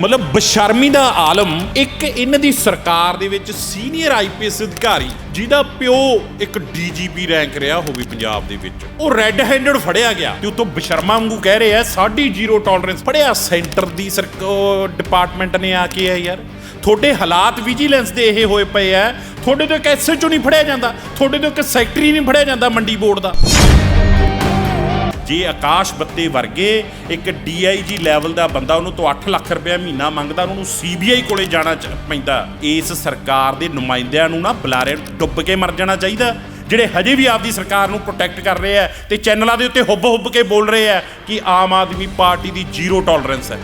ਮਤਲਬ ਬਸ਼ਰਮੀ ਦਾ ਆਲਮ ਇੱਕ ਇਹਨਾਂ ਦੀ ਸਰਕਾਰ ਦੇ ਵਿੱਚ ਸੀਨੀਅਰ ਆਈਪੀਐਸ ਅਧਿਕਾਰੀ ਜਿਹਦਾ ਪਿਓ ਇੱਕ ਡੀਜੀਪੀ ਰੈਂਕ ਰਿਹਾ ਹੋਵੇ ਪੰਜਾਬ ਦੇ ਵਿੱਚ। ਉਹ ਰੈੱਡ ਹੈਂਡਡ ਫੜਿਆ ਗਿਆ ਤੇ ਉਤੋਂ ਬਸ਼ਰਮਾ ਵਾਂਗੂ ਕਹਿ ਰਹੇ ਆ ਸਾਡੀ ਜ਼ੀਰੋ ਟੋਲਰੈਂਸ ਫੜਿਆ। ਸੈਂਟਰ ਦੀ ਡਿਪਾਰਟਮੈਂਟ ਨੇ ਆ ਕੇ ਆ ਯਾਰ, ਤੁਹਾਡੇ ਹਾਲਾਤ ਵਿਜੀਲੈਂਸ ਦੇ ਇਹ ਹੋਏ ਪਏ ਆ। ਤੁਹਾਡੇ ਤੋਂ ਇੱਕ ਐਸਐਚਓ ਨਹੀਂ ਫੜਿਆ ਜਾਂਦਾ, ਤੁਹਾਡੇ ਤੋਂ ਇੱਕ ਸੈਕਟਰੀ ਨਹੀਂ ਫੜਿਆ ਜਾਂਦਾ ਮੰਡੀ ਬੋਰਡ ਦਾ। ਜੇ ਆਕਾਸ਼ ਬੱਤੇ ਵਰਗੇ ਇੱਕ ਡੀਆਈਜੀ ਲੈਵਲ ਦਾ ਬੰਦਾ ਉਹਨੂੰ ਤੋਂ 8 ਲੱਖ ਰੁਪਏ ਮਹੀਨਾ ਮੰਗਦਾ ਉਹਨੂੰ ਸੀਬੀਆਈ ਕੋਲੇ ਜਾਣਾ ਚ- ਪੈਂਦਾ। ਇਸ ਸਰਕਾਰ ਦੇ ਨੁਮਾਇੰਦਿਆਂ ਨੂੰ ਨਾ ਬੁਲਾਰੇ ਡੁੱਬ ਕੇ ਮਰ ਜਾਣਾ ਚਾਹੀਦਾ। ਜਿਹੜੇ ਹਜੇ ਵੀ ਆਪਦੀ ਸਰਕਾਰ ਨੂੰ ਪ੍ਰੋਟੈਕਟ ਕਰ ਰਹੇ ਆ ਤੇ ਚੈਨਲਾਂ ਦੇ ਉੱਤੇ ਹੁੱਬ ਹੁੱਬ ਕੇ ਬੋਲ ਰਹੇ ਆ ਕਿ ਆਮ ਆਦਮੀ ਪਾਰਟੀ ਦੀ ਜ਼ੀਰੋ ਟੋਲਰੈਂਸ ਹੈ।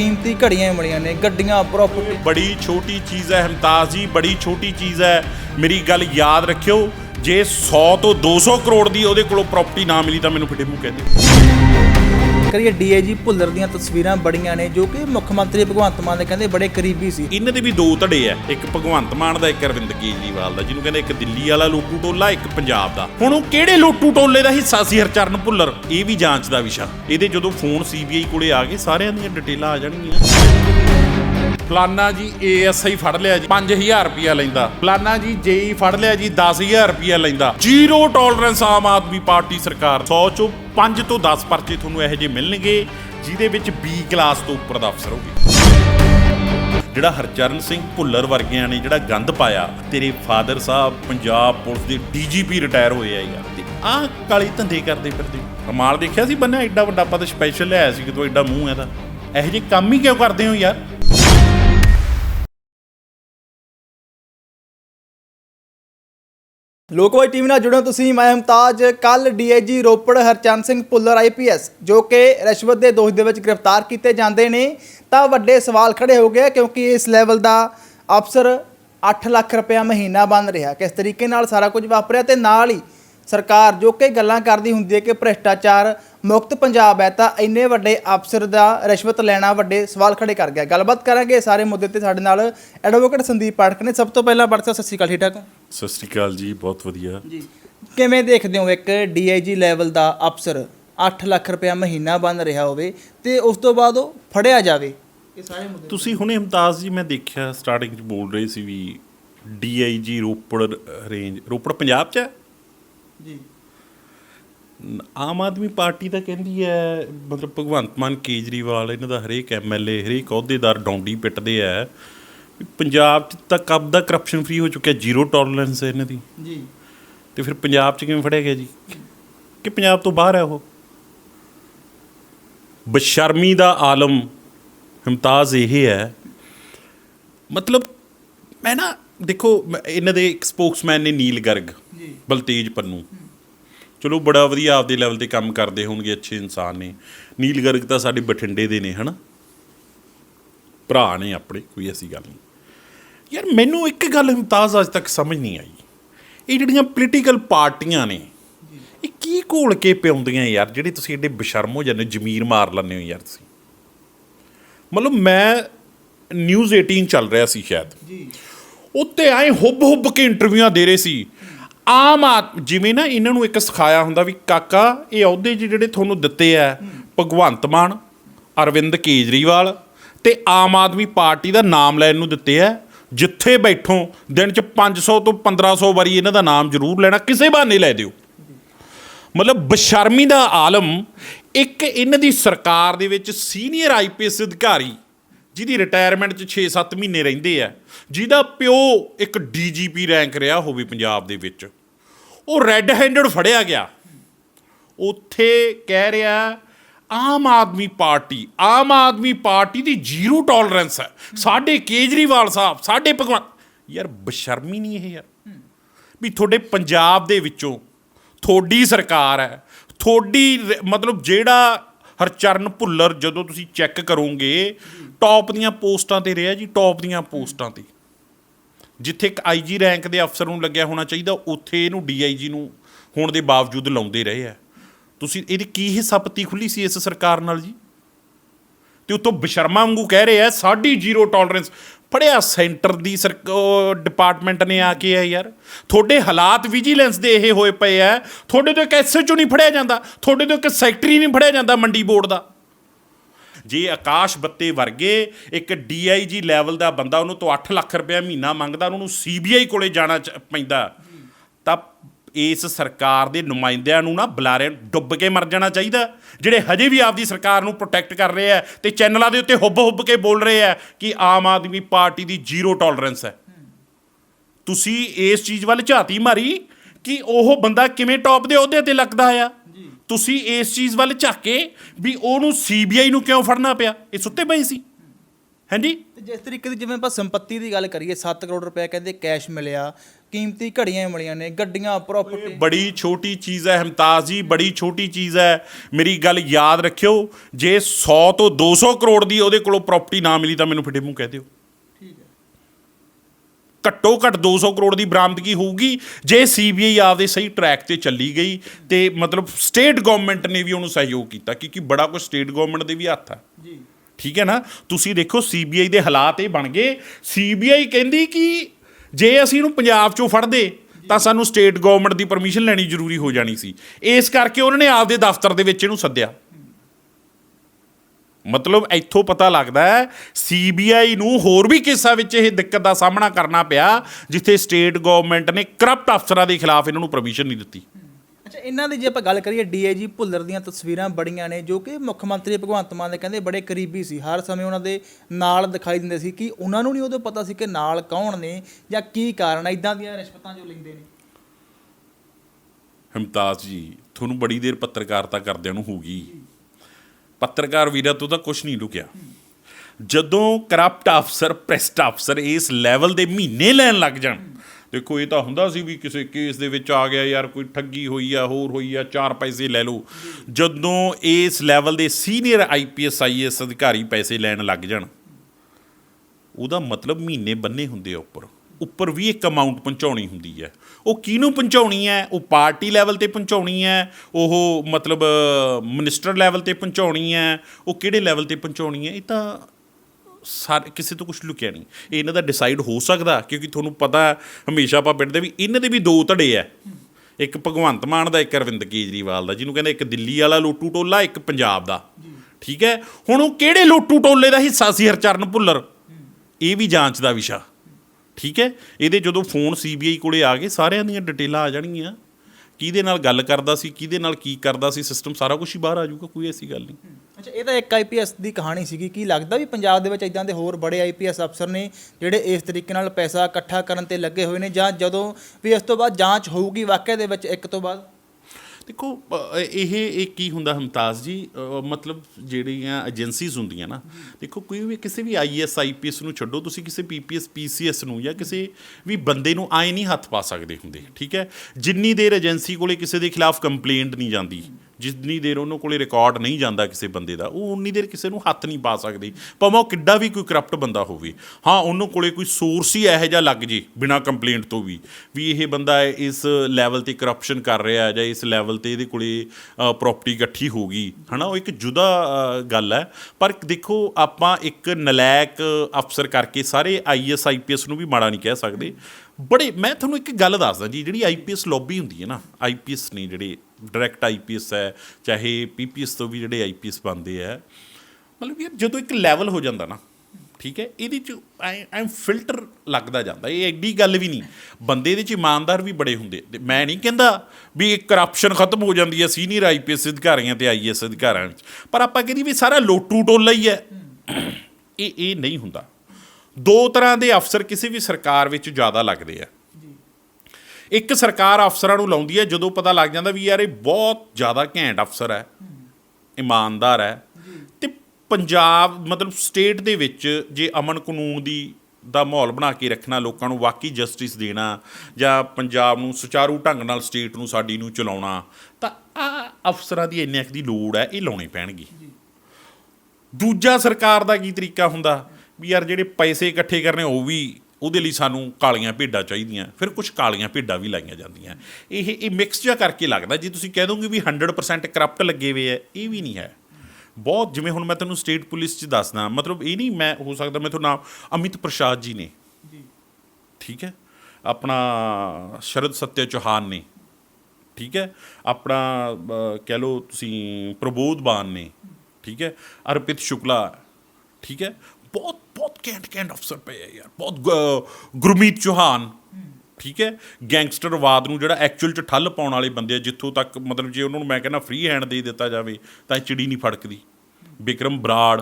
ਕੀਮਤੀ ਘੜੀਆਂ ਮਿਲੀਆਂ ਨੇ, ਗੱਡੀਆਂ ਪ੍ਰਾਪਰਟੀ ਬੜੀ ਛੋਟੀ ਚੀਜ਼ ਹੈ ਹਮਤਾਜ਼ ਜੀ, ਬੜੀ ਛੋਟੀ ਚੀਜ਼ ਹੈ। ਮੇਰੀ ਗੱਲ ਯਾਦ ਰੱਖਿਓ, ਜੇ 100 ਤੋਂ 200 ਕਰੋੜ ਦੀ ਉਹਦੇ ਕੋਲੋਂ ਪ੍ਰਾਪਰਟੀ ਨਾ ਮਿਲੀ ਤਾਂ ਮੈਨੂੰ ਫਿੱਟੇ ਮੂੰਹ ਕਹਿ ਦਿਓ। ਕਰੀਏ ਡੀਏਜੀ ਭੁੱਲਰ ਦੀਆਂ ਤਸਵੀਰਾਂ ਬੜੀਆਂ ਨੇ, ਜੋ ਕਿ ਮੁੱਖ ਮੰਤਰੀ ਭਗਵੰਤ ਮਾਨ ਦੇ ਕਹਿੰਦੇ ਬੜੇ ਕਰੀਬੀ ਸੀ। ਇਹਨਾਂ ਦੇ ਵੀ ਦੋ ਧੜੇ ਆ, ਇੱਕ ਭਗਵੰਤ ਮਾਨ ਦਾ, ਇੱਕ ਅਰਵਿੰਦ ਕੇਜਰੀਵਾਲ ਦਾ, ਜਿਹਨੂੰ ਕਹਿੰਦੇ ਇੱਕ ਦਿੱਲੀ ਵਾਲਾ ਲੋਟੂ ਟੋਲਾ, ਇੱਕ ਪੰਜਾਬ ਦਾ। ਹੁਣ ਉਹ ਕਿਹੜੇ ਲੋਟੂ ਟੋਲੇ ਦਾ ਹਿੱਸਾ ਸੀ ਹਰਚਰਨ ਭੁੱਲਰ? ਇਹ ਵੀ ਜਾਂਚ ਦਾ ਵਿਸ਼ਾ। ਇਹਦੇ ਜਦੋਂ ਫੋਨ ਸੀਬੀਆਈ ਕੋਲੇ ਆ ਗਏ, ਸਾਰਿਆਂ ਦੀਆਂ ਡਿਟੇਲਾਂ ਆ ਜਾਣਗੀਆਂ। ਫਲਾਨਾ ਜੀ ਏਐਸਆਈ ਫੜ ਲਿਆ ਜੀ 5000 ਰੁਪਿਆ ਲੈਂਦਾ। ਫਲਾਨਾ ਜੀ ਜੇਈ ਫੜ ਲਿਆ ਜੀ 10000 ਰੁਪਿਆ ਲੈਂਦਾ। Zero tolerance Aam Aadmi Party ਸਰਕਾਰ। 100 ਚੋਂ 5 ਤੋਂ 10 ਪਰਚੇ ਤੁਹਾਨੂੰ ਇਹੋ ਜਿਹੇ ਮਿਲਣਗੇ, ਜਿਹਦੇ ਵਿੱਚ ਬੀ ਕਲਾਸ ਤੋਂ ਉੱਪਰ ਦਾ ਅਫਸਰ ਹੋਵੇ ਜਿਹੜਾ ਹਰਚਰਨ ਸਿੰਘ ਭੁੱਲਰ ਵਰਗਿਆਂ ਨੇ ਜਿਹੜਾ ਗੰਦ ਪਾਇਆ, ਤੇਰੇ ਫਾਦਰ ਸਾਹਿਬ ਪੰਜਾਬ ਪੁਲਿਸ ਦੇ ਡੀਜੀਪੀ ਰਿਟਾਇਰ ਹੋਏ ਆ ਯਾਰ ਤੇ, ਆਹ ਕਾਲੀ ਧੰਦੇ ਕਰਦੇ ਫਿਰਦੇ। ਰਮਾਲ ਦੇਖਿਆ ਸੀ ਬੰਨਿਆ, ਐਡਾ ਵੱਡਾ ਪਦ ਸਪੈਸ਼ਲ ਲਿਆਇਆ ਸੀ ਕਿਤੋਂ, ਐਡਾ ਮੂੰਹ ਇਹਦਾ। ਇਹੋ ਜਿਹੇ ਕੰਮ ਹੀ ਕਿਉਂ ਕਰਦੇ ਹੋ ਯਾਰ? ਲੋਕਵਾਈ ਟੀਵੀ ਨਾਲ ਜੁੜੇ ਤੁਸੀਂ। ਮੈਂ ਮੁਮਤਾਜ ਕੱਲ ਡੀਆਈਜੀ ਰੋਪੜ ਹਰਚੰਦ ਸਿੰਘ ਭੁੱਲਰ ਆਈਪੀਐਸ ਜੋ ਕਿ ਰਿਸ਼ਵਤ ਦੇ ਦੋਸ਼ ਦੇ ਵਿੱਚ ਗ੍ਰਿਫਤਾਰ ਕੀਤੇ ਜਾਂਦੇ ਨੇ। ਤਾਂ ਵੱਡੇ ਸਵਾਲ ਖੜੇ ਹੋ ਗਏ, ਕਿਉਂਕਿ ਇਸ ਲੈਵਲ ਦਾ ਅਫਸਰ 8 ਲੱਖ ਰੁਪਇਆ ਮਹੀਨਾ ਬਣ ਰਿਹਾ। ਕਿਸ ਤਰੀਕੇ ਨਾਲ ਸਾਰਾ ਕੁਝ ਵਾਪਰਿਆ ਤੇ ਨਾਲ ਹੀ ਸਰਕਾਰ ਜੋ ਕਿ ਗੱਲਾਂ ਕਰਦੀ ਹੁੰਦੀ ਹੈ ਕਿ ਭ੍ਰਿਸ਼ਟਾਚਾਰ ਮੁਕਤ ਪੰਜਾਬ ਹੈ ਤਾਂ ਇੰਨੇ ਵੱਡੇ ਅਫਸਰ ਦਾ ਰਿਸ਼ਵਤ ਲੈਣਾ ਵੱਡੇ ਸਵਾਲ ਖੜੇ ਕਰ ਗਿਆ। ਗੱਲਬਾਤ ਕਰਾਂਗੇ ਸਾਰੇ ਮੁੱਦੇ ਤੇ ਸਾਡੇ ਨਾਲ ਐਡਵੋਕੇਟ ਸੰਦੀਪ ਪਾਠਕ ਨੇ। ਸਭ ਤੋਂ ਪਹਿਲਾਂ ਬੜਸਾ ਸਤਿ ਸ਼੍ਰੀ ਅਕਾਲ ਠੀਕ ਠਾਕ ਸਤਿ ਸ੍ਰੀ ਅਕਾਲ ਜੀ ਬਹੁਤ ਵਧੀਆ। ਜੀ। ਕਿਵੇਂ ਦੇਖਦੇ ਹੋ ਇੱਕ ਡੀਆਈਜੀ ਲੈਵਲ ਦਾ ਅਫਸਰ 8 ਲੱਖ ਰੁਪਇਆ ਮਹੀਨਾ ਬਣ ਰਿਹਾ ਹੋਵੇ ਤੇ ਉਸ ਤੋਂ ਬਾਅਦ ਉਹ ਫੜਿਆ ਜਾਵੇ? ਇਹ ਸਾਰੇ ਮੁੱਦੇ ਤੁਸੀਂ ਹੁਣੇ ਇਮਤਾਜ਼ ਜੀ ਮੈਂ ਦੇਖਿਆ ਸਟਾਰਟਿੰਗ 'ਚ ਬੋਲ ਰਹੇ ਸੀ ਵੀ ਡੀਆਈਜੀ ਰੋਪੜ ਰੇਂਜ ਰੋਪੜ ਪੰਜਾਬ 'ਚ ਹੈ? ਜੀ। ਆਮ ਆਦਮੀ ਪਾਰਟੀ ਤਾਂ ਕਹਿੰਦੀ ਹੈ ਮਤਲਬ ਭਗਵੰਤ ਮਾਨ ਕੇਜਰੀਵਾਲ ਇਹਨਾਂ ਦਾ ਹਰੇਕ ਐਮਐਲਏ ਹਰੇਕ ਅਹੁਦੇਦਾਰ ਡੌਂਡੀ ਪਿੱਟਦੇ ਆ। ਪੰਜਾਬ 'ਚ ਤਾਂ ਕਬ ਦਾ ਕਰਪਸ਼ਨ ਫ੍ਰੀ ਹੋ ਚੁੱਕਿਆ? ਜ਼ੀਰੋ ਟੋਲਰੈਂਸ ਹੈ ਇਹਨਾਂ ਦੀ। ਜੀ। ਤੇ ਫਿਰ ਪੰਜਾਬ 'ਚ ਕਿਵੇਂ ਫੜਿਆ ਗਿਆ ਜੀ? ਕਿ ਪੰਜਾਬ ਤੋਂ ਬਾਹਰ ਹੈ ਉਹ? ਬਸ਼ਰਮੀ ਦਾ ਆਲਮ ਹਮਤਾਜ਼ ਇਹ ਹੈ। ਮਤਲਬ ਮੈਂ ਨਾ ਦੇਖੋ ਇਹਨਾਂ ਦੇ ਇੱਕ ਸਪੋਕਸਮੈਨ ਨੇ ਨੀਲ ਗਰਗ ਜੀ। ਬਲਤੇਜ ਪੰਨੂ। ਚਲੋ ਬੜਾ ਵਧੀਆ ਆਪਦੇ ਲੈਵਲ ਤੇ ਕੰਮ ਕਰਦੇ ਹੋਣਗੇ ਅੱਛੇ ਇਨਸਾਨ ਨੇ। ਨੀਲ ਗਰਗ ਤਾਂ ਸਾਡੇ ਬਠਿੰਡੇ ਦੇ ਨੇ ਹਨਾ? ਭਰਾ ਨੇ ਆਪਣੇ ਕੋਈ ਐਸੀ ਗੱਲ ਨਹੀਂ। ਯਾਰ ਮੈਨੂੰ ਇੱਕ ਗੱਲ ਹਮਤਾਜ਼ ਅੱਜ ਤੱਕ ਸਮਝ ਨਹੀਂ ਆਈ। ਇਹ ਜਿਹੜੀਆਂ ਪੋਲੀਟੀਕਲ ਪਾਰਟੀਆਂ ਨੇ ਇਹ ਕੀ ਘੋਲ ਕੇ ਪਿਆਉਂਦੀਆਂ ਯਾਰ? ਜਿਹੜੇ ਤੁਸੀਂ ਐਡੇ ਬਸ਼ਰਮ ਹੋ ਜਾਂਦੇ ਜ਼ਮੀਰ ਮਾਰ ਲੈਂਦੇ ਹੋ ਯਾਰ ਤੁਸੀਂ। ਮਤਲਬ ਮੈਂ ਨਿਊਜ਼ 18 ਚੱਲ ਰਿਹਾ ਸੀ ਸ਼ਾਇਦ। ਜੀ। ਉੱਤੇ ਆਏ ਹੁੱਬ ਹੁੱਬ ਕੇ ਇੰਟਰਵਿਊਆਂ ਦੇ ਰਹੇ ਸੀ। ਆਮ ਆਦ, ਜਿਵੇਂ ਨਾ ਇਹਨਾਂ ਨੂੰ ਇੱਕ ਸਿਖਾਇਆ ਹੁੰਦਾ ਵੀ, ਕਾਕਾ, ਇਹ ਅਹੁਦੇ 'ਚ ਜਿਹੜੇ ਤੁਹਾਨੂੰ ਦਿੱਤੇ ਆ ਭਗਵੰਤ ਮਾਨ, ਅਰਵਿੰਦ ਕੇਜਰੀਵਾਲ ਤੇ ਆਮ ਆਦਮੀ ਪਾਰਟੀ ਦਾ ਨਾਮ ਲੈਣ ਨੂੰ ਦਿੱਤੇ ਆ ਜਿੱਥੇ ਬੈਠੋ, ਦਿਨ 'ਚ 500 ਤੋਂ 1500 ਵਾਰੀ ਇਹਨਾਂ ਦਾ ਨਾਮ ਜ਼ਰੂਰ ਲੈਣਾ, ਕਿਸੇ ਬਹਾਨੇ ਲੈ ਦਿਓ। ਮਤਲਬ ਬਸ਼ਰਮੀ ਦਾ ਆਲਮ ਇੱਕ ਇਹਨਾਂ ਦੀ ਸਰਕਾਰ ਦੇ ਵਿੱਚ ਸੀਨੀਅਰ ਆਈਪੀਐਸ ਅਧਿਕਾਰੀ ਜਿਹਦੀ ਰਿਟਾਇਰਮੈਂਟ 'ਚ 6-7 ਮਹੀਨੇ ਰਹਿੰਦੇ ਆ, ਜਿਹਦਾ ਪਿਓ ਇੱਕ ਡੀਜੀਪੀ ਰੈਂਕ ਰਿਹਾ ਹੋਵੇ ਪੰਜਾਬ ਦੇ ਵਿੱਚ। ਉਹ ਰੈੱਡ ਹੈਂਡਡ ਫੜਿਆ ਗਿਆ। ਉੱਥੇ ਕਹਿ ਰਿਹਾ, ਆਮ ਆਦਮੀ ਪਾਰਟੀ, ਆਮ ਆਦਮੀ ਪਾਰਟੀ ਦੀ ਜ਼ੀਰੋ ਟੋਲਰੈਂਸ ਹੈ। ਸਾਡੇ ਕੇਜਰੀਵਾਲ ਸਾਹਿਬ, ਸਾਡੇ ਭਗਵਾਨ ਯਾਰ ਬਸ਼ਰਮੀ ਨਹੀਂ ਇਹ ਯਾਰ। ਵੀ ਤੁਹਾਡੇ ਪੰਜਾਬ ਦੇ ਵਿੱਚੋਂ ਤੁਹਾਡੀ ਸਰਕਾਰ ਹੈ, ਤੁਹਾਡੀ ਰ- ਮਤਲਬ ਜਿਹੜਾ ਹਰਚਰਨ ਭੁੱਲਰ ਜਦੋਂ ਤੁਸੀਂ ਚੈੱਕ ਕਰੋਗੇ ਟੌਪ ਦੀਆਂ ਪੋਸਟਾਂ ਤੇ ਰਿਹਾ ਜੀ ਟੌਪ ਦੀਆਂ ਪੋਸਟਾਂ ਤੇ। ਜਿੱਥੇ ਇੱਕ ਆਈਜੀ ਰੈਂਕ ਦੇ ਅਫਸਰ ਨੂੰ ਲੱਗਿਆ ਹੋਣਾ ਚਾਹੀਦਾ, ਉੱਥੇ ਇਹਨੂੰ ਡੀਆਈਜੀ ਨੂੰ ਹੋਣ ਦੇ ਬਾਵਜੂਦ ਲਾਉਂਦੇ ਰਹੇ ਆ। ਤੁਸੀਂ ਇਹਦੀ ਕੀ ਹਿੱਸਾ ਪੱਤੀ ਖੁੱਲੀ ਸੀ ਇਸ ਸਰਕਾਰ ਨਾਲ ਜੀ? ਤੇ ਉਤੋਂ ਬਸ਼ਰਮਾ ਵਾਂਗੂ ਕਹਿ ਰਹੇ ਆ ਸਾਡੀ ਜ਼ੀਰੋ ਟੋਲਰੈਂਸ ਫੜਿਆ ਸੈਂਟਰ ਦੀ ਡਿਪਾਰਟਮੈਂਟ ਨੇ ਆ ਕੇ ਹੈ ਯਾਰ। ਤੁਹਾਡੇ ਹਾਲਾਤ ਵਿਜੀਲੈਂਸ ਦੇ ਇਹ ਹੋਏ ਪਏ ਆ। ਤੁਹਾਡੇ ਤੋਂ ਇੱਕ ਐਸਐਚਓ ਨਹੀਂ ਫੜਿਆ ਜਾਂਦਾ। ਤੁਹਾਡੇ ਤੋਂ ਇੱਕ ਸੈਕਟਰੀ ਨਹੀਂ ਫੜਿਆ ਜਾਂਦਾ ਮੰਡੀ ਬੋਰਡ ਦਾ। ਜੇ ਆਕਾਸ਼ ਬੱਤੇ ਵਰਗੇ ਇੱਕ ਡੀਆਈਜੀ ਲੈਵਲ ਦਾ ਬੰਦਾ ਉਹਨੂੰ ਤੋਂ 8 ਲੱਖ ਰੁਪਏ ਮਹੀਨਾ ਮੰਗਦਾ, ਉਹਨੂੰ ਸੀਬੀਆਈ ਕੋਲੇ ਜਾਣਾ ਚ- ਪੈਂਦਾ, ਤਾਂ ਇਸ ਸਰਕਾਰ ਦੇ ਨੁਮਾਇੰਦਿਆਂ ਨੂੰ ਨਾ ਬੁਲਾਰੇ ਡੁੱਬ ਕੇ ਮਰ ਜਾਣਾ ਚਾਹੀਦਾ। ਜਿਹੜੇ ਹਜੇ ਵੀ ਆਪਦੀ ਸਰਕਾਰ ਨੂੰ ਪ੍ਰੋਟੈਕਟ ਕਰ ਰਹੇ ਆ ਤੇ ਚੈਨਲਾਂ ਦੇ ਉੱਤੇ ਹੁੱਬ ਹੁੱਬ ਕੇ ਬੋਲ ਰਹੇ ਆ ਕਿ ਆਮ ਆਦਮੀ ਪਾਰਟੀ ਦੀ ਜ਼ੀਰੋ ਟੋਲਰੈਂਸ ਹੈ। ਤੁਸੀਂ ਇਸ ਚੀਜ਼ ਵੱਲ ਝਾਤੀ ਮਾਰੀ ਕਿ ਉਹ ਬੰਦਾ ਕਿਵੇਂ ਟੌਪ ਦੇ ਅਹੁਦੇ ਤੇ ਲੱਗਦਾ ਆ। ਤੁਸੀਂ ਇਸ ਚੀਜ਼ ਵੱਲ ਝਾਕੇ ਵੀ ਉਹਨੂੰ ਸੀਬੀਆਈ ਨੂੰ ਕਿਉਂ ਫੜਨਾ ਪਿਆ? ਇਹ ਸੁੱਤੇ ਪਏ ਸੀ। ਹਾਂਜੀ? ਤੇ ਜਿਸ ਤਰੀਕੇ ਦੀ ਜਿਵੇਂ ਆਪਾਂ ਸੰਪਤੀ ਦੀ ਗੱਲ ਕਰੀਏ 7 ਕਰੋੜ ਰੁਪਏ ਕਹਿੰਦੇ ਕੈਸ਼ ਮਿਲਿਆ ਕੀਮਤੀ ਘੜੀਆਂ ਵੀ ਮਿਲੀਆਂ ਨੇ ਗੱਡੀਆਂ ਪ੍ਰਾਪਰਟੀ ਬੜੀ ਛੋਟੀ ਚੀਜ਼ ਹੈ ਹਮਤਾਜ਼ ਜੀ ਬੜੀ ਛੋਟੀ ਚੀਜ਼ ਹੈ। ਮੇਰੀ ਗੱਲ ਯਾਦ ਰੱਖਿਓ ਜੇ 100 ਤੋਂ 200 ਕਰੋੜ ਦੀ ਉਹਦੇ ਕੋਲੋਂ ਪ੍ਰਾਪਰਟੀ ਨਾ ਮਿਲੀ ਤਾਂ ਮੈਨੂੰ ਫਿੱਟੇ ਮੂੰਹ ਕਹਿ ਦਿਓ। ਠੀਕ ਹੈ। ਘੱਟੋ ਘੱਟ 200 ਕਰੋੜ ਦੀ ਬਰਾਮਦਗੀ ਹੋਊਗੀ ਜੇ ਸੀਬੀਆਈ ਆਪਦੇ ਸਹੀ ਟਰੈਕ ਤੇ ਚੱਲੀ ਗਈ ਤੇ ਮਤਲਬ ਸਟੇਟ ਗਵਰਨਮੈਂਟ ਨੇ ਵੀ ਉਹਨੂੰ ਸਹਿਯੋਗ ਕੀਤਾ ਕਿਉਂਕਿ ਬੜਾ ਕੁਝ ਸਟੇਟ ਗਵਰਨਮੈਂਟ ਦੇ ਵੀ ਹੱਥ ਆ। ਜੀ। ਠੀਕ ਹੈ ਨਾ? ਤੁਸੀਂ ਦੇਖੋ ਸੀਬੀਆਈ ਦੇ ਹਾਲਾਤ ਇਹ ਬਣ ਗਏ। ਸੀਬੀਆਈ ਕਹਿੰਦੀ ਕਿ ਜੇ ਅਸੀਂ ਇਹਨੂੰ ਪੰਜਾਬ ਚੋਂ ਫੜਦੇ, ਤਾਂ ਸਾਨੂੰ ਸਟੇਟ ਗਵਰਨਮੈਂਟ ਦੀ ਪਰਮਿਸ਼ਨ ਲੈਣੀ ਜ਼ਰੂਰੀ ਹੋ ਜਾਣੀ ਸੀ। ਇਸ ਕਰਕੇ ਉਹਨਾਂ ਨੇ ਆਪਦੇ ਦਫ਼ਤਰ ਦੇ ਵਿੱਚ ਇਹਨੂੰ ਸੱਦਿਆ। ਮਤਲਬ ਇੱਥੋਂ ਪਤਾ ਲੱਗਦਾ ਹੈ ਸੀਬੀਆਈ ਨੂੰ ਹੋਰ ਵੀ ਕੇਸਾਂ ਵਿੱਚ ਇਹ ਦਿੱਕਤ ਦਾ ਸਾਹਮਣਾ ਕਰਨਾ ਪਿਆ, ਜਿੱਥੇ ਸਟੇਟ ਗਵਰਨਮੈਂਟ ਨੇ ਕਰਪਟ ਅਫਸਰਾਂ ਦੇ ਖਿਲਾਫ ਇਹਨਾਂ ਨੂੰ ਪਰਮਿਸ਼ਨ ਨਹੀਂ ਦਿੱਤੀ। ਅੱਛਾ, ਇਹਨਾਂ ਦੀ ਜੇ ਆਪਾਂ ਗੱਲ ਕਰੀਏ ਡੀਏਜੀ ਭੁੱਲਰ ਦੀਆਂ ਤਸਵੀਰਾਂ ਬੜੀਆਂ ਨੇ, ਜੋ ਕਿ ਮੁੱਖ ਮੰਤਰੀ ਭਗਵੰਤ ਮਾਨ ਦੇ ਕਹਿੰਦੇ ਬੜੇ ਕਰੀਬੀ ਸੀ। ਹਰ ਸਮੇਂ ਉਹਨਾਂ ਦੇ ਨਾਲ ਦਿਖਾਈ ਦਿੰਦੇ ਸੀ ਕਿ ਉਹਨਾਂ ਨੂੰ ਨਹੀਂ ਉਦੋਂ ਪਤਾ ਸੀ ਕਿ ਨਾਲ ਕੌਣ ਨੇ ਜਾਂ ਕੀ ਕਾਰਨ ਹੈ ਇਦਾਂ ਦੀਆਂ ਰਿਸ਼ਵਤਾਂ ਜੋ ਲੈਂਦੇ ਨੇ। ਹਮਤਾਜ ਜੀ, ਤੁਹਾਨੂੰ ਬੜੀ ਦੇਰ ਪੱਤਰਕਾਰਤਾ ਕਰਦਿਆਂ ਨੂੰ ਹੋਊਗੀ ਪੱਤਰਕਾਰ ਵੀਰਾਂ, ਤੋਂ ਤਾਂ ਕੁਝ ਨਹੀਂ ਲੁਕਿਆ। ਜਦੋਂ ਕਰਪਟ ਅਫਸਰ ਪ੍ਰੈਸਟ ਅਫਸਰ ਇਸ ਲੈਵਲ ਦੇ ਮਹੀਨੇ ਲੈਣ ਲੱਗ ਜਾਣ ਦੇਖੋ ਇਹ ਤਾਂ ਹੁੰਦਾ ਸੀ ਵੀ ਕਿਸੇ ਕੇਸ ਦੇ ਵਿੱਚ ਆ ਗਿਆ, ਯਾਰ ਕੋਈ ਠੱਗੀ ਹੋਈ ਆ, ਹੋਰ ਹੋਈ ਆ, ਚਾਰ ਪੈਸੇ ਲੈ ਲਓ। ਜਦੋਂ ਇਸ ਲੈਵਲ ਦੇ ਸੀਨੀਅਰ ਆਈਪੀਐਸ ਆਈਐਸ ਅਧਿਕਾਰੀ ਪੈਸੇ ਲੈਣ ਲੱਗ ਜਾਣ, ਉਹਦਾ ਮਤਲਬ ਮਹੀਨੇ ਬੰਨੇ ਹੁੰਦੇ ਆ ਉੱਪਰ। ਉੱਪਰ ਵੀ ਇੱਕ ਅਮਾਉਂਟ ਪਹੁੰਚਾਉਣੀ ਹੁੰਦੀ ਹੈ। ਉਹ ਕਿਹਨੂੰ ਪਹੁੰਚਾਉਣੀ ਹੈ? ਉਹ ਪਾਰਟੀ ਲੈਵਲ ਤੇ ਪਹੁੰਚਾਉਣੀ ਹੈ? ਉਹ ਮਤਲਬ ਮਿਨਿਸਟਰ ਲੈਵਲ ਤੇ ਪਹੁੰਚਾਉਣੀ ਹੈ? ਉਹ ਕਿਹੜੇ ਲੈਵਲ ਤੇ ਪਹੁੰਚਾਉਣੀ ਹੈ? ਇਹ ਤਾਂ ਕਿਸੇ ਤੋਂ ਕੁਝ ਲੁਕਿਆ ਨਹੀਂ। ਇਹ ਇਹਨਾਂ ਦਾ ਡਿਸਾਈਡ ਹੋ ਸਕਦਾ, ਕਿਉਂਕਿ ਤੁਹਾਨੂੰ ਪਤਾ ਹਮੇਸ਼ਾ ਆਪਾਂ ਪਿੰਡ ਦੇ ਵੀ ਇਹਨਾਂ ਦੇ ਵੀ ਦੋ ਧੜੇ ਆ। ਇੱਕ ਭਗਵੰਤ ਮਾਨ ਦਾ, ਇੱਕ ਅਰਵਿੰਦ ਕੇਜਰੀਵਾਲ ਦਾ, ਜਿਹਨੂੰ ਕਹਿੰਦੇ ਇੱਕ ਦਿੱਲੀ ਵਾਲਾ ਲੋਟੂ ਟੋਲਾ, ਇੱਕ ਪੰਜਾਬ ਦਾ। ਠੀਕ ਹੈ? ਹੁਣ ਉਹ ਕਿਹੜੇ ਲੋਟੂ ਟੋਲੇ ਦਾ ਹਿੱਸਾ ਸੀ ਹਰਚਰਨ ਭੁੱਲਰ? ਇਹ ਵੀ ਜਾਂਚ ਦਾ ਵਿਸ਼ਾ। ਠੀਕ ਹੈ? ਇਹਦੇ ਜਦੋਂ ਫੋਨ ਸੀਬੀਆਈ ਕੋਲੇ ਆ ਗਏ, ਸਾਰਿਆਂ ਦੀਆਂ ਡਿਟੇਲਾਂ ਆ ਜਾਣਗੀਆਂ। ਕਿਹਦੇ ਨਾਲ ਗੱਲ ਕਰਦਾ ਸੀ, ਕਿਹਦੇ ਨਾਲ ਕੀ ਕਰਦਾ ਸੀ ਸਿਸਟਮ ਸਾਰਾ ਕੁਝ ਹੀ ਬਾਹਰ ਆ ਜਾਊਗਾ, ਕੋਈ ਐਸੀ ਗੱਲ ਨਹੀਂ। ਅੱਛਾ, ਇਹ ਤਾਂ ਇੱਕ ਆਈਪੀਐਸ ਦੀ ਕਹਾਣੀ ਸੀਗੀ। ਕੀ ਲੱਗਦਾ ਵੀ ਪੰਜਾਬ ਦੇ ਵਿੱਚ ਇਦਾਂ ਦੇ ਹੋਰ ਬੜੇ ਆਈਪੀਐਸ ਅਫਸਰ ਨੇ ਜਿਹੜੇ ਇਸ ਤਰੀਕੇ ਨਾਲ ਪੈਸਾ ਇਕੱਠਾ ਕਰਨ ਤੇ ਲੱਗੇ ਹੋਏ ਨੇ ਜਾਂ ਜਦੋਂ ਵੀ ਇਸ ਤੋਂ ਬਾਅਦ ਜਾਂਚ ਹੋਊਗੀ ਵਾਕਿਆ ਦੇ ਵਿੱਚ ਇੱਕ ਤੋਂ ਬਾਅਦ? ਦੇਖੋ ਇਹ ਇਹ ਕੀ ਹੁੰਦਾ ਹਮਤਾਜ਼ ਜੀ? ਮਤਲਬ ਜਿਹੜੀਆਂ ਏਜੰਸੀਜ਼ ਹੁੰਦੀਆਂ ਨਾ, ਦੇਖੋ, ਕੋਈ ਵੀ ਕਿਸੇ ਵੀ ਆਈਐਸ ਆਈਪੀਐਸ ਨੂੰ ਛੱਡੋ, ਤੁਸੀਂ ਕਿਸੇ ਪੀਪੀਐਸ ਪੀਸੀਐਸ ਨੂੰ ਜਾਂ ਕਿਸੇ ਵੀ ਬੰਦੇ ਨੂੰ ਆਏ ਨਹੀਂ ਹੱਥ ਪਾ ਸਕਦੇ ਹੁੰਦੇ, ਠੀਕ ਹੈ? ਜਿੰਨੀ ਦੇਰ ਏਜੰਸੀ ਕੋਲੇ ਕਿਸੇ ਦੇ ਖਿਲਾਫ ਕੰਪਲੇਂਟ ਨਹੀਂ ਜਾਂਦੀ ਜਿੰਨੀ ਦੇਰ ਉਹਨਾਂ ਕੋਲੇ ਰਿਕਾਰਡ ਨਹੀਂ ਜਾਂਦਾ ਕਿਸੇ ਬੰਦੇ ਦਾ, ਉਹ ਉਨੀ ਦੇਰ ਕਿਸੇ ਨੂੰ ਹੱਥ ਨਹੀਂ ਪਾ ਸਕਦੇ। ਭਾਵੇਂ ਉਹ ਕਿੱਡਾ ਵੀ ਕੋਈ ਕਰਪਟ ਬੰਦਾ ਹੋਵੇ। ਹਾਂ, ਉਹਨਾਂ ਕੋਲੇ ਕੋਈ ਸੋਰਸ ਹੀ ਇਹੋ ਜਿਹਾ ਲੱਗ ਜੇ, ਬਿਨਾਂ ਕੰਪਲੇਂਟ ਤੋਂ ਵੀ। ਵੀ ਇਹ ਬੰਦਾ ਇਸ ਲੈਵਲ ਤੇ ਕਰਪਸ਼ਨ ਕਰ ਰਿਹਾ ਹੈ ਜਾਂ ਇਸ ਲੈਵਲ ਤੇ ਇਹਦੇ ਕੋਲੇ ਪ੍ਰਾਪਰਟੀ ਇਕੱਠੀ ਹੋ ਗਈ। ਹਨਾ, ਉਹ ਇੱਕ ਜੁਦਾ ਗੱਲ ਹੈ। ਪਰ ਦੇਖੋ, ਆਪਾਂ ਇੱਕ ਨਲਾਇਕ ਅਫਸਰ ਕਰਕੇ ਸਾਰੇ ਆਈਐਸ ਆਈਪੀਐਸ ਨੂੰ ਵੀ ਮਾੜਾ ਨਹੀਂ ਕਹਿ ਸਕਦੇ। ਬੜੇ, ਮੈਂ ਤੁਹਾਨੂੰ ਇੱਕ ਗੱਲ ਦੱਸਦਾ ਜੀ, ਜਿਹੜੀ ਆਈਪੀਐਸ ਲੌਬੀ ਹੁੰਦੀ ਹੈ ਨਾ ਆਈਪੀਐਸ ਨੇ ਜਿਹੜੇ ਡਾਇਰੈਕਟ ਆਈਪੀਐਸ ਹੈ, ਚਾਹੇ ਪੀਪੀਐਸ ਤੋਂ ਵੀ ਜਿਹੜੇ ਆਈਪੀਐਸ ਬਣਦੇ ਆ, ਮਤਲਬ ਯਾਰ ਜਦੋਂ ਇੱਕ ਲੈਵਲ ਹੋ ਜਾਂਦਾ ਨਾ, ਠੀਕ ਹੈ, ਇਹਦੇ ਚ ਆਈ ਐ ਫਿਲਟਰ ਲੱਗਦਾ ਜਾਂਦਾ, ਇਹ ਐਡੀ ਗੱਲ ਵੀ ਨਹੀਂ। ਬੰਦੇ ਦੇ ਚ ਇਮਾਨਦਾਰ ਵੀ ਬੜੇ ਹੁੰਦੇ ਤੇ ਮੈਂ ਨਹੀਂ ਕਹਿੰਦਾ ਵੀ ਇਹ ਕਰਪਸ਼ਨ ਖਤਮ ਹੋ ਜਾਂਦੀ ਹੈ ਸੀਨੀਅਰ ਆਈਪੀਐਸ ਅਧਿਕਾਰੀਆਂ ਤੇ ਆਈਐਸ ਅਧਿਕਾਰੀਆਂ ਵਿੱਚ ਪਰ ਆਪਾਂ ਕਹਿੰਦੀ ਵੀ ਸਾਰਾ ਲੋਟੂ ਟੋਲਾ ਹੀ ਹੈ। ਇਹ ਇਹ ਨਹੀਂ ਹੁੰਦਾ। ਦੋ ਤਰ੍ਹਾਂ ਦੇ ਅਫਸਰ ਕਿਸੇ ਵੀ ਸਰਕਾਰ ਵਿੱਚ ਜ਼ਿਆਦਾ ਲੱਗਦੇ ਆ। ਇੱਕ ਸਰਕਾਰ ਅਫਸਰਾਂ ਨੂੰ ਲਾਉਂਦੀ ਹੈ ਜਦੋਂ ਪਤਾ ਲੱਗ ਜਾਂਦਾ ਵੀ ਯਾਰ ਇਹ ਬਹੁਤ ਜ਼ਿਆਦਾ ਘੈਂਟ ਅਫਸਰ ਹੈ ਇਮਾਨਦਾਰ ਹੈ। ਤੇ ਪੰਜਾਬ ਮਤਲਬ ਸਟੇਟ ਦੇ ਵਿੱਚ ਜੇ ਅਮਨ ਕਾਨੂੰਨ ਦੀ ਦਾ ਮਾਹੌਲ ਬਣਾ ਕੇ ਰੱਖਣਾ ਲੋਕਾਂ ਨੂੰ ਵਾਕਈ ਜਸਟਿਸ ਦੇਣਾ ਜਾਂ ਪੰਜਾਬ ਨੂੰ ਸੁਚਾਰੂ ਢੰਗ ਨਾਲ ਸਟੇਟ ਨੂੰ ਸਾਡੀ ਨੂੰ ਚਲਾਉਣਾ ਤਾਂ ਆ ਅਫਸਰਾਂ ਦੀ ਇੰਨੇ ਦੀ ਲੋੜ ਹੈ ਇਹ ਲਾਉਣੇ ਪੈਣਗੇ। ਦੂਜਾ ਸਰਕਾਰ ਦਾ ਕੀ ਤਰੀਕਾ ਹੁੰਦਾ? ਵੀ ਯਾਰ ਜਿਹੜੇ ਪੈਸੇ ਇਕੱਠੇ ਕਰਨੇ ਉਹ ਵੀ ਉਹਦੇ ਲਈ ਸਾਨੂੰ ਕਾਲੀਆਂ ਭੇਡਾਂ ਚਾਹੀਦੀਆਂ ਫਿਰ ਕੁਝ ਕਾਲੀਆਂ ਭੇਡਾਂ ਵੀ ਲਾਈਆਂ ਜਾਂਦੀਆਂ। ਇਹ ਇਹ ਮਿਕਸ ਜਿਹਾ ਕਰਕੇ ਲੱਗਦਾ ਜੇ ਤੁਸੀਂ ਕਹਿ ਦੋਗੇ ਵੀ 100% ਕਰਪਟ ਲੱਗੇ ਹੋਏ ਆ ਇਹ ਵੀ ਨਹੀਂ ਹੈ। ਬਹੁਤ ਜਿਵੇਂ ਹੁਣ ਮੈਂ ਤੁਹਾਨੂੰ ਸਟੇਟ ਪੁਲਿਸ 'ਚ ਦੱਸਦਾ ਮਤਲਬ ਇਹ ਨਹੀਂ ਮੈਂ ਹੋ ਸਕਦਾ ਮੈਂ ਨਾਮ ਅਮਿਤ ਪ੍ਰਸਾਦ ਜੀ ਨੇ। ਜੀ। ਠੀਕ ਹੈ? ਆਪਣਾ ਸ਼ਰਦ ਸਤਿਆ ਚੌਹਾਨ ਨੇ। ਠੀਕ ਹੈ? ਆਪਣਾ ਕਹਿ ਲਓ ਤੁਸੀਂ ਪ੍ਰਬੋਧ ਬਾਨ ਨੇ। ਠੀਕ ਹੈ? ਅਰਪਿਤ ਸ਼ੁਕਲਾ। ਠੀਕ ਹੈ? ਬਹੁਤ ਬਹੁਤ ਕੈਂਟ ਕੈਂਟ ਅਫਸਰ ਪਏ ਆ ਯਾਰ ਬਹੁਤ ਗ- ਗੁਰਮੀਤ ਚੌਹਾਨ ਠੀਕ ਹੈ ਗੈਂਗਸਟਰਵਾਦ ਨੂੰ ਜਿਹੜਾ ਐਕਚੁਅਲ ਚ ਠੱਲ ਪਾਉਣ ਵਾਲੇ ਬੰਦੇ ਆ ਜਿੱਥੋਂ ਤੱਕ ਮਤਲਬ ਜੇ ਉਹਨਾਂ ਨੂੰ ਮੈਂ ਕਹਿੰਦਾ ਫ੍ਰੀ ਹੈਂਡ ਦੇ ਦਿੱਤਾ ਜਾਵੇ ਤਾਂ ਇਹ ਚਿੜੀ ਨਹੀਂ ਫੜਕਦੀ ਵਿਕਰਮ ਬਰਾੜ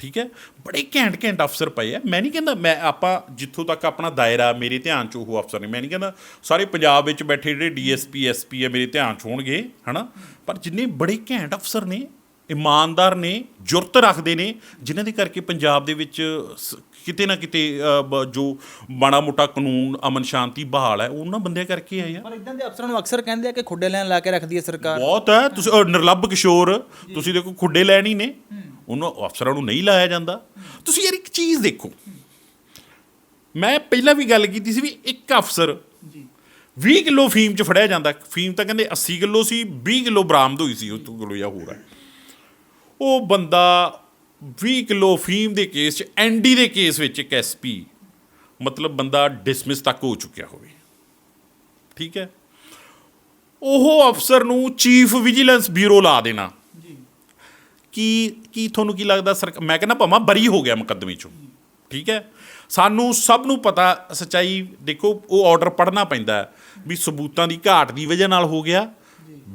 ਠੀਕ ਹੈ ਬੜੇ ਘੈਂਟ ਘੈਂਟ ਅਫਸਰ ਪਏ ਆ ਮੈਂ ਨਹੀਂ ਕਹਿੰਦਾ ਮੈਂ ਆਪਾਂ ਜਿੱਥੋਂ ਤੱਕ ਆਪਣਾ ਦਾਇਰਾ ਮੇਰੇ ਧਿਆਨ ਚ ਉਹ ਅਫਸਰ ਨੇ ਮੈਂ ਨਹੀਂ ਕਹਿੰਦਾ ਸਾਰੇ ਪੰਜਾਬ ਵਿੱਚ ਬੈਠੇ ਜਿਹੜੇ ਡੀਐਸਪੀ ਐਸਪੀ ਆ ਮੇਰੇ ਧਿਆਨ ਚ ਹੋਣਗੇ ਹਨਾ ਪਰ ਜਿੰਨੇ ਬੜੇ ਘੈਂਟ ਅਫਸਰ ਨੇ ਇਮਾਨਦਾਰ ਨੇ ਜੁਰਤ ਰੱਖਦੇ ਨੇ ਜਿਨ੍ਹਾਂ ਦੇ ਕਰਕੇ ਪੰਜਾਬ ਦੇ ਵਿੱਚ ਕਿਤੇ ਨਾ ਕਿਤੇ ਜੋ ਮਾੜਾ ਮੋਟਾ ਕਾਨੂੰਨ ਅਮਨ ਸ਼ਾਂਤੀ ਬਹਾਲ ਹੈ ਉਹਨਾਂ ਬੰਦਿਆਂ ਕਰਕੇ ਆ ਯਾਰ। ਪਰ ਇਦਾਂ ਦੇ ਅਫਸਰਾਂ ਨੂੰ ਅਕਸਰ ਕਹਿੰਦੇ ਆ ਕਿ ਖੁੱਡੇ ਲੈਣ ਲਾ ਕੇ ਰੱਖਦੀ ਹੈ ਸਰਕਾਰ। ਬਹੁਤ ਹੈ ਤੁਸੀਂ ਨਿਰਲੱਭ ਕਿਸ਼ੋਰ ਤੁਸੀਂ ਦੇਖੋ ਖੁੱਡੇ ਲੈਣ ਹੀ ਨੇ। ਉਹਨੂੰ ਅਫਸਰਾਂ ਨੂੰ ਨਹੀਂ ਲਾਇਆ ਜਾਂਦਾ। ਤੁਸੀਂ ਯਾਰ ਇੱਕ ਚੀਜ਼ ਦੇਖੋ। ਮੈਂ ਪਹਿਲਾਂ ਵੀ ਗੱਲ ਕੀਤੀ ਸੀ ਵੀ ਇੱਕ ਅਫਸਰ ਜੀ। 20 ਕਿਲੋ ਫੀਮ ਚ ਫੜਿਆ ਜਾਂਦਾ। ਫੀਮ ਤਾਂ ਕਹਿੰਦੇ 80 ਕਿਲੋ ਸੀ 20 ਕਿਲੋ ਬਰਾਮਦ ਹੋਈ ਸੀ ਉਹ ਤੋਂ ਕਿਲੋ ਜਾਂ ਹੋਰ ਹੈ। ਉਹ ਬੰਦਾ 20 ਕਿਲੋ ਫੀਮ ਦੇ ਕੇਸ ਚ ਐਨਡੀ ਦੇ ਕੇਸ ਵਿੱਚ ਇੱਕ ਐਸਪੀ ਮਤਲਬ ਬੰਦਾ ਡਿਸਮਿਸ ਤੱਕ ਹੋ ਚੁੱਕਿਆ ਹੋਵੇ। ਠੀਕ ਹੈ? ਉਹ ਅਫਸਰ ਨੂੰ ਚੀਫ ਵਿਜੀਲੈਂਸ ਬਿਊਰੋ ਲਾ ਦੇਣਾ। ਜੀ। ਕੀ ਕੀ ਤੁਹਾਨੂੰ ਕੀ ਲੱਗਦਾ ਸਰ ਮੈਂ ਕਹਿੰਦਾ ਭਾਵੇਂ ਬਰੀ ਹੋ ਗਿਆ ਮੁਕੱਦਮੇ ਚੋਂ। ਠੀਕ ਹੈ? ਸਾਨੂੰ ਸਭ ਨੂੰ ਪਤਾ ਸਚਾਈ ਦੇਖੋ ਉਹ ਆਰਡਰ ਪੜਨਾ ਪੈਂਦਾ ਵੀ ਸਬੂਤਾਂ ਦੀ ਘਾਟ ਦੀ ਵਜ੍ਹਾ ਨਾਲ ਹੋ ਗਿਆ।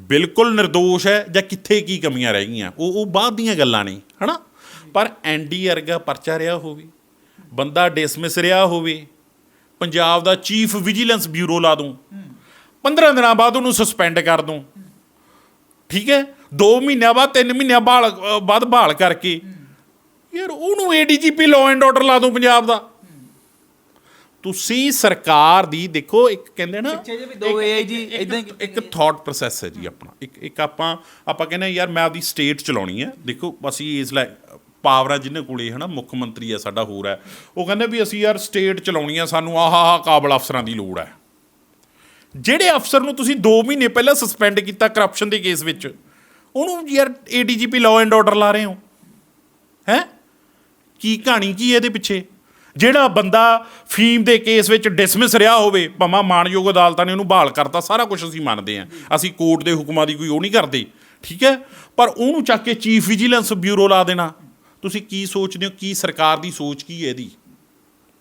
ਬਿਲਕੁਲ નિર્ਦੋਸ਼ ਹੈ ਜਾਂ ਕਿੱਥੇ ਕੀ ਕਮੀਆਂ ਰਹਿ ਗਈਆਂ। ਉਹ ਉਹ ਬਾਅਦ ਦੀਆਂ ਗੱਲਾਂ ਨੇ, ਹਨਾ? ਪਰ ਐਨਡੀ ਵਰਗਾ ਪਰਚਾ ਰਿਹਾ ਹੋਵੇ, ਬੰਦਾ ਡਿਸਮਿਸ ਰਿਹਾ ਹੋਵੇ, ਪੰਜਾਬ ਦਾ ਚੀਫ ਵਿਜੀਲੈਂਸ ਬਿਊਰੋ ਲਾ ਦੂੰ 15 ਦਿਨਾਂ ਬਾਅਦ ਉਹਨੂੰ ਸਸਪੈਂਡ ਕਰ ਦੂੰ। ਠੀਕ ਹੈ? 2 ਮਹੀਨਿਆਂ ਬਾਅਦ 3 ਮਹੀਨਿਆਂ ਬਾਅਦ ਬਾਅਦ ਬਹਾਲ ਕਰਕੇ, ਯਾਰ ਉਹਨੂੰ ਏਡੀਜੀਪੀ ਲਾਅ ਐਂਡ ਆਰਡਰ ਲਾ ਦੂੰ ਪੰਜਾਬ ਦਾ। ਤੁਸੀਂ ਸਰਕਾਰ ਦੀ ਦੇਖੋ ਇੱਕ ਕਹਿੰਦੇ ਨਾ ਪਿੱਛੇ ਜਿਹੇ ਵੀ ਦੋ ਇੱਕ- ਥਾਟ ਪ੍ਰੋਸੈਸ ਹੈ ਜੀ ਆਪਣਾ। ਇੱਕ ਇੱਕ ਆਪਾਂ ਆਪਾਂ ਕਹਿੰਦੇ ਯਾਰ ਮੈਂ ਆਪਦੀ ਸਟੇਟ ਚਲਾਉਣੀ ਹੈ। ਦੇਖੋ ਅਸੀਂ ਇਸ ਲੈ ਪਾਵਰਾਂ ਜਿਹਨੇ ਕੋਲੇ ਹਨਾ ਮੁੱਖ ਮੰਤਰੀ ਹੈ ਸਾਡਾ ਹੋਰ ਹੈ। ਉਹ ਕਹਿੰਦੇ ਵੀ ਅਸੀਂ ਯਾਰ ਸਟੇਟ ਚਲਾਉਣੀ ਹੈ ਸਾਨੂੰ ਆਹ ਆਹ ਕਾਬਲ ਅਫਸਰਾਂ ਦੀ ਲੋੜ ਹੈ। ਜਿਹੜੇ ਅਫਸਰ ਨੂੰ ਤੁਸੀਂ 2 ਮਹੀਨੇ ਪਹਿਲਾਂ ਸਸਪੈਂਡ ਕੀਤਾ ਕਰਪਸ਼ਨ ਦੇ ਕੇਸ ਵਿੱਚ ਉਹਨੂੰ ਯਾਰ ਏਡੀਜੀਪੀ ਲਾਅ ਐਂਡ ਆਰਡਰ ਲਾ ਰਹੇ ਹੋ। ਹੈ? ਕੀ ਕਹਾਣੀ ਕੀ ਹੈ ਇਹਦੇ ਪਿੱਛੇ? ਜਿਹੜਾ ਬੰਦਾ ਫੀਮ ਦੇ ਕੇਸ ਵਿੱਚ ਡਿਸਮਿਸ ਰਿਹਾ ਹੋਵੇ, ਭਾਵੇਂ ਮਾਣਯੋਗ ਅਦਾਲਤਾਂ ਨੇ ਉਹਨੂੰ ਬਹਾਲ ਕਰਤਾ, ਸਾਰਾ ਕੁਝ ਅਸੀਂ ਮੰਨਦੇ ਹਾਂ। ਅਸੀਂ ਕੋਰਟ ਦੇ ਹੁਕਮਾਂ ਦੀ ਕੋਈ ਉਹ ਨਹੀਂ ਕਰਦੇ, ਠੀਕ ਹੈ? ਪਰ ਉਹਨੂੰ ਚੱਕ ਕੇ ਚੀਫ ਵਿਜੀਲੈਂਸ ਬਿਊਰੋ ਲਾ ਦੇਣਾ। ਤੁਸੀਂ ਕੀ ਸੋਚਦੇ ਹੋ, ਕੀ ਸਰਕਾਰ ਦੀ ਸੋਚ ਕੀ ਹੈ ਇਹਦੀ?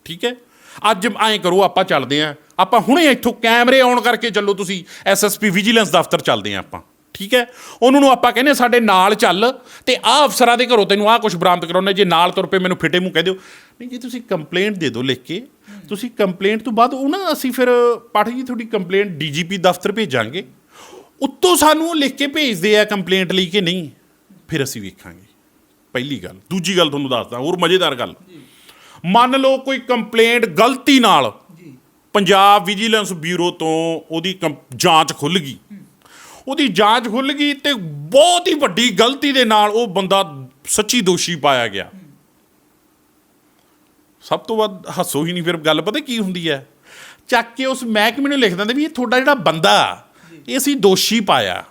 ਠੀਕ ਹੈ? ਅੱਜ ਐਂ ਕਰੋ, ਆਪਾਂ ਚੱਲਦੇ ਆਂ ਆਪਾਂ ਹੁਣੇ ਇੱਥੋਂ ਕੈਮਰੇ ਆਨ ਕਰਕੇ ਚੱਲੋ ਤੁਸੀਂ ਐਸਐਸਪੀ ਵਿਜੀਲੈਂਸ ਦਫ਼ਤਰ ਚੱਲਦੇ ਆਂ ਆਪਾਂ। ਠੀਕ ਹੈ? ਉਹਨਾਂ ਨੂੰ ਆਪਾਂ ਕਹਿੰਦੇ ਸਾਡੇ ਨਾਲ ਚੱਲ ਤੇ ਆਹ ਅਫਸਰਾਂ ਦੇ ਘਰੋਂ ਤੈਨੂੰ ਆਹ ਕੁਝ ਬਰਾਮਦ ਕਰਾਉਣਾ ਜੇ ਨਾਲ ਤੁਰ ਪਏ ਮੈਨੂੰ ਫਿੱਟੇ ਮੂੰਹ ਕਹਿ ਦਿਓ। ਨਹੀਂ ਜੀ ਤੁਸੀਂ ਕੰਪਲੇਂਟ ਦੇ ਦਿਓ ਲਿਖ ਕੇ। ਤੁਸੀਂ ਕੰਪਲੇਂਟ ਤੋਂ ਬਾਅਦ ਉਹ ਨਾ ਅਸੀਂ ਫਿਰ ਪਾਠਕ ਜੀ ਤੁਹਾਡੀ ਕੰਪਲੇਂਟ ਡੀਜੀਪੀ ਦਫ਼ਤਰ ਭੇਜਾਂਗੇ। ਉੱਤੋਂ ਸਾਨੂੰ ਉਹ ਲਿਖ ਕੇ ਭੇਜਦੇ ਆ ਕੰਪਲੇਂਟ ਲਈ ਕਿ ਨਹੀਂ ਫਿਰ ਅਸੀਂ ਵੇਖਾਂਗੇ। ਪਹਿਲੀ ਗੱਲ। ਦੂਜੀ ਗੱਲ ਤੁਹਾਨੂੰ ਦੱਸਦਾ ਹੋਰ ਮਜ਼ੇਦਾਰ ਗੱਲ। ਮੰਨ ਲਓ ਕੋਈ ਕੰਪਲੇਂਟ ਗਲਤੀ ਨਾਲ ਪੰਜਾਬ ਵਿਜੀਲੈਂਸ ਬਿਊਰੋ ਤੋਂ ਉਹਦੀ ਜਾਂਚ ਖੁੱਲ ਗਈ। ਉਹਦੀ ਜਾਂਚ ਖੁੱਲ ਗਈ ਤੇ ਬਹੁਤ ਹੀ ਵੱਡੀ ਗਲਤੀ ਦੇ ਨਾਲ ਉਹ ਬੰਦਾ ਸੱਚੀ ਦੋਸ਼ੀ ਪਾਇਆ ਗਿਆ। ਸਭ ਤੋਂ ਵੱਧ ਹੱਸੋ ਹੀ ਨਹੀਂ, ਫਿਰ ਗੱਲ ਪਤਾ ਕੀ ਹੁੰਦੀ ਹੈ? ਚੱਕ ਕੇ ਉਸ ਮਹਿਕਮੇ ਨੂੰ ਲਿਖ ਦਿੰਦੇ ਵੀ ਇਹ ਤੁਹਾਡਾ ਜਿਹੜਾ ਬੰਦਾ, ਇਹ ਅਸੀਂ ਦੋਸ਼ੀ ਪਾਇਆ।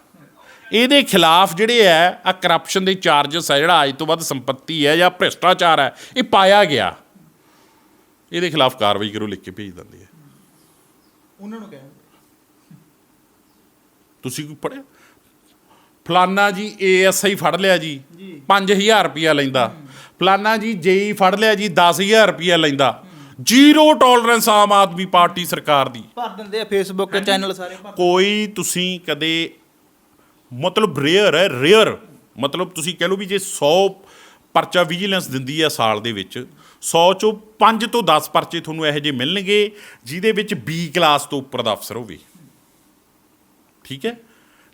ਇਹਦੇ ਖਿਲਾਫ ਜਿਹੜੇ ਹੈ ਆ ਕਰਪਸ਼ਨ ਦੇ ਚਾਰजेस ਹੈ, ਜਿਹੜਾ ਅੱਜ ਤੋਂ ਬਾਅਦ ਸੰਪਤੀ ਹੈ ਜਾਂ ਭ੍ਰਿਸ਼ਟਾਚਾਰ ਹੈ, ਇਹ ਪਾਇਆ ਗਿਆ। ਇਹਦੇ ਖਿਲਾਫ ਕਾਰਵਾਈ ਕਰੋ, ਲਿਖ ਕੇ ਭੇਜ ਦਿੰਦੇ ਆ। ਉਹਨਾਂ ਨੂੰ ਕਹਿੰਦੇ ਤੁਸੀਂ ਕੋਈ ਪੜਿਆ ਫਲਾਨਾ ਜੀ ਏਐਸਆਈ ਫੜ ਲਿਆ ਜੀ ਜੀ। 5000 ਰੁਪਿਆ ਲੈਂਦਾ। ਫਲਾਨਾ ਜੀ ਜੇਈ ਫੜ ਲਿਆ ਜੀ 10000 ਰੁਪਿਆ ਲੈਂਦਾ। Zero tolerance Aam Aadmi party ਸਰਕਾਰ ਦੀ। ਭਰ ਦਿੰਦੇ ਆ ਫੇਸਬੁੱਕ ਚੈਨਲ ਸਾਰੇ ਕੋਈ ਤੁਸੀਂ ਕਦੇ ਮਤਲਬ ਰੇਅਰ ਹੈ ਰੇਅਰ ਮਤਲਬ ਤੁਸੀਂ ਕਹਿ ਲਓ ਵੀ ਜੇ 100 ਪਰਚਾ ਵਿਜੀਲੈਂਸ ਦਿੰਦੀ ਹੈ ਸਾਲ ਦੇ ਵਿੱਚ 100 ਚੋਂ 5 ਤੋਂ 10 ਪਰਚੇ ਤੁਹਾਨੂੰ ਇਹੋ ਜਿਹੇ ਮਿਲਣਗੇ ਜਿਹਦੇ ਵਿੱਚ ਬੀ ਕਲਾਸ ਤੋਂ ਉੱਪਰ ਦਾ ਅਫਸਰ ਹੋਵੇ। ਠੀਕ ਹੈ?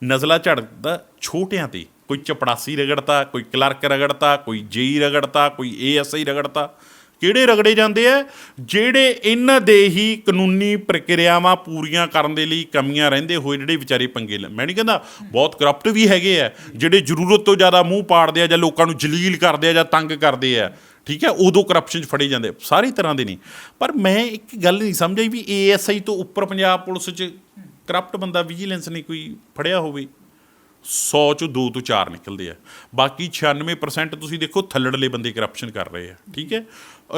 ਨਜ਼ਲਾ ਝੜਦਾ ਛੋਟਿਆਂ ਤੇ। ਕੋਈ ਚਪੜਾਸੀ ਰਗੜਤਾ, ਕੋਈ ਕਲਰਕ ਰਗੜਤਾ, ਕੋਈ ਜੇਈ ਰਗੜਤਾ, ਕੋਈ ਏਐਸਆਈ ਰਗੜਤਾ। ਕਿਹੜੇ ਰਗੜੇ ਜਾਂਦੇ ਆ? ਜਿਹੜੇ ਇਹਨਾਂ ਦੇ ਹੀ ਕਾਨੂੰਨੀ ਪ੍ਰਕਿਰਿਆਵਾਂ ਪੂਰੀਆਂ ਕਰਨ ਦੇ ਲਈ ਕਮੀਆਂ ਰਹਿੰਦੇ ਹੋਏ ਜਿਹੜੇ ਵਿਚਾਰੇ ਪੰਗੇ ਲੈ ਮੈਂ ਨਹੀਂ ਕਹਿੰਦਾ ਬਹੁਤ ਕਰਪਟ ਵੀ ਹੈਗੇ ਆ, ਜਿਹੜੇ ਜ਼ਰੂਰਤ ਤੋਂ ਜ਼ਿਆਦਾ ਮੂੰਹ ਪਾੜਦੇ ਆ ਜਾਂ ਲੋਕਾਂ ਨੂੰ ਜਲੀਲ ਕਰਦੇ ਆ ਜਾਂ ਤੰਗ ਕਰਦੇ ਆ। ਠੀਕ ਹੈ? ਉਦੋਂ ਕਰਪਸ਼ਨ 'ਚ ਫੜੇ ਜਾਂਦੇ ਸਾਰੀ ਤਰ੍ਹਾਂ ਦੇ ਨਹੀਂ ਪਰ ਮੈਂ ਇੱਕ ਗੱਲ ਨਹੀਂ ਸਮਝਾਈ ਵੀ ਏਐਸਆਈ ਤੋਂ ਉੱਪਰ ਪੰਜਾਬ ਪੁਲਿਸ 'ਚ ਕਰਪਟ ਬੰਦਾ ਵਿਜੀਲੈਂਸ ਨੇ ਕੋਈ ਫੜਿਆ ਹੋਵੇ 100 ਚੋਂ 2 ਤੋਂ 4 ਨਿਕਲਦੇ ਆ। ਬਾਕੀ 96% ਤੁਸੀਂ ਦੇਖੋ ਥੱਲੜਲੇ ਬੰਦੇ ਕਰਪਸ਼ਨ ਕਰ ਰਹੇ ਆ ਠੀਕ ਹੈ?